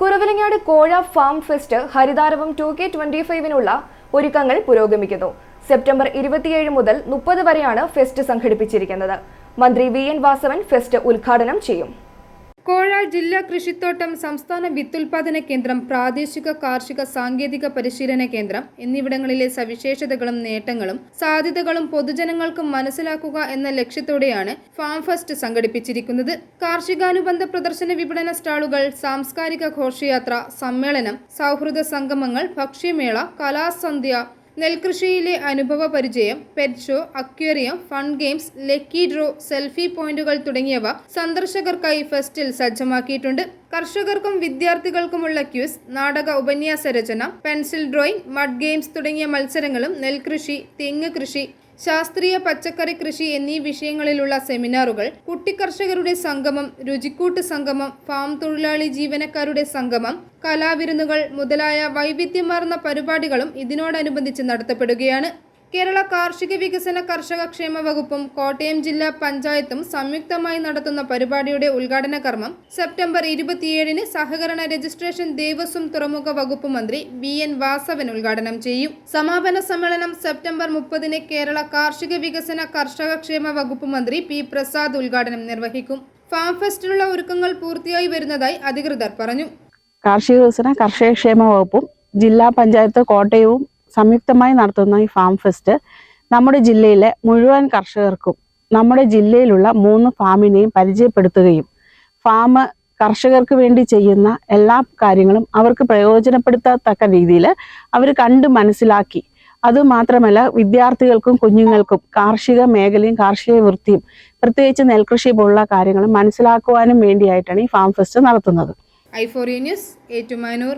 Kuravilangad Kozha farm fest Haritharavam two K twenty ഫൈവിനുള്ള ഒരുക്കങ്ങൾ പുരോഗമിക്കുന്നു. September ഇരുപത്തിയേഴ് മുതൽ മുപ്പത് വരെയാണ് ഫെസ്റ്റ് സംഘടിപ്പിച്ചിരിക്കുന്നത്. മന്ത്രി വി എൻ വാസവൻ ഫെസ്റ്റ് ഉദ്ഘാടനം ചെയ്യും. കോഴ ജില്ലാ കൃഷിത്തോട്ടം സംസ്ഥാന വിത്തുൽപാദന കേന്ദ്രം പ്രാദേശിക കാർഷിക സാങ്കേതിക പരിശീലന കേന്ദ്രം എന്നിവിടങ്ങളിലെ സവിശേഷതകളും നേട്ടങ്ങളും സാധ്യതകളും പൊതുജനങ്ങൾക്കും മനസ്സിലാക്കുക എന്ന ലക്ഷ്യത്തോടെയാണ് ഫാം ഫെസ്റ്റ് സംഘടിപ്പിച്ചിരിക്കുന്നത്. കാർഷികാനുബന്ധ പ്രദർശന വിപണന സ്റ്റാളുകൾ സാംസ്കാരിക ഘോഷയാത്ര സമ്മേളനം സൗഹൃദ സംഗമങ്ങൾ ഭക്ഷ്യമേള കലാസന്ധ്യ നെൽകൃഷിയിലെ അനുഭവ പരിചയം pet show aquarium fun games lucky draw selfie പോയിന്റുകൾ തുടങ്ങിയവ സന്ദർശകർക്കായി ഫെസ്റ്റിൽ സജ്ജമാക്കിയിട്ടുണ്ട്. കർഷകർക്കും വിദ്യാർത്ഥികൾക്കുമുള്ള ക്യൂസ് നാടക ഉപന്യാസ രചന പെൻസിൽ ഡ്രോയിങ് മഡ് ഗെയിംസ് തുടങ്ങിയ മത്സരങ്ങളും നെൽകൃഷി തെങ്ങ് കൃഷി ശാസ്ത്രീയ പച്ചക്കറി കൃഷി എന്നീ വിഷയങ്ങളിലുള്ള സെമിനാറുകൾ കുട്ടിക്കർഷകരുടെ സംഗമം രുചിക്കൂട്ട് സംഗമം ഫാം തൊഴിലാളി ജീവനക്കാരുടെ സംഗമം കലാവിരുന്നുകൾ മുതലായ വൈവിധ്യമാർന്ന പരിപാടികളും ഇതിനോടനുബന്ധിച്ച് നടത്തപ്പെടുകയാണ്. കേരള കാർഷിക വികസന കർഷക ക്ഷേമ വകുപ്പും കോട്ടയം ജില്ലാ പഞ്ചായത്തും സംയുക്തമായി നടത്തുന്ന പരിപാടിയുടെ ഉദ്ഘാടന കർമ്മം സെപ്റ്റംബർ ഇരുപത്തിയേഴിന് സഹകരണ രജിസ്ട്രേഷൻ ദേവസ്വം തുറമുഖ വകുപ്പ് മന്ത്രി വി എൻ വാസവൻ ഉദ്ഘാടനം ചെയ്യും. സമാപന സമ്മേളനം സെപ്റ്റംബർ മുപ്പതിന് കേരള കാർഷിക വികസന കർഷക ക്ഷേമ വകുപ്പ് മന്ത്രി പി പ്രസാദ് ഉദ്ഘാടനം നിർവഹിക്കും. ഫാം ഫെസ്റ്റിനുള്ള ഒരുക്കങ്ങൾ പൂർത്തിയായി വരുന്നതായി അധികൃതർ പറഞ്ഞു. കാർഷിക വികസന കർഷക ക്ഷേമ വകുപ്പും ജില്ലാ പഞ്ചായത്ത് കോട്ടയവും സംയുക്തമായി നടത്തുന്ന ഈ ഫാം ഫെസ്റ്റ് നമ്മുടെ ജില്ലയിലെ മുഴുവൻ കർഷകർക്കും നമ്മുടെ ജില്ലയിലുള്ള മൂന്ന് ഫാമിനെയും പരിചയപ്പെടുത്തുകയും ഫാം കർഷകർക്ക് വേണ്ടി ചെയ്യുന്ന എല്ലാ കാര്യങ്ങളും അവർക്ക് പ്രയോജനപ്പെടുത്തത്തക്ക രീതിയിൽ അവർ കണ്ട് മനസ്സിലാക്കി. അതുമാത്രമല്ല വിദ്യാർത്ഥികൾക്കും കുഞ്ഞുങ്ങൾക്കും കാർഷിക മേഖലയും കാർഷിക വൃത്തിയും പ്രത്യേകിച്ച് നെൽകൃഷി പോലുള്ള കാര്യങ്ങൾ മനസ്സിലാക്കുവാനും വേണ്ടിയായിട്ടാണ് ഈ ഫാം ഫെസ്റ്റ് നടത്തുന്നത്. I four news Ettumanoor.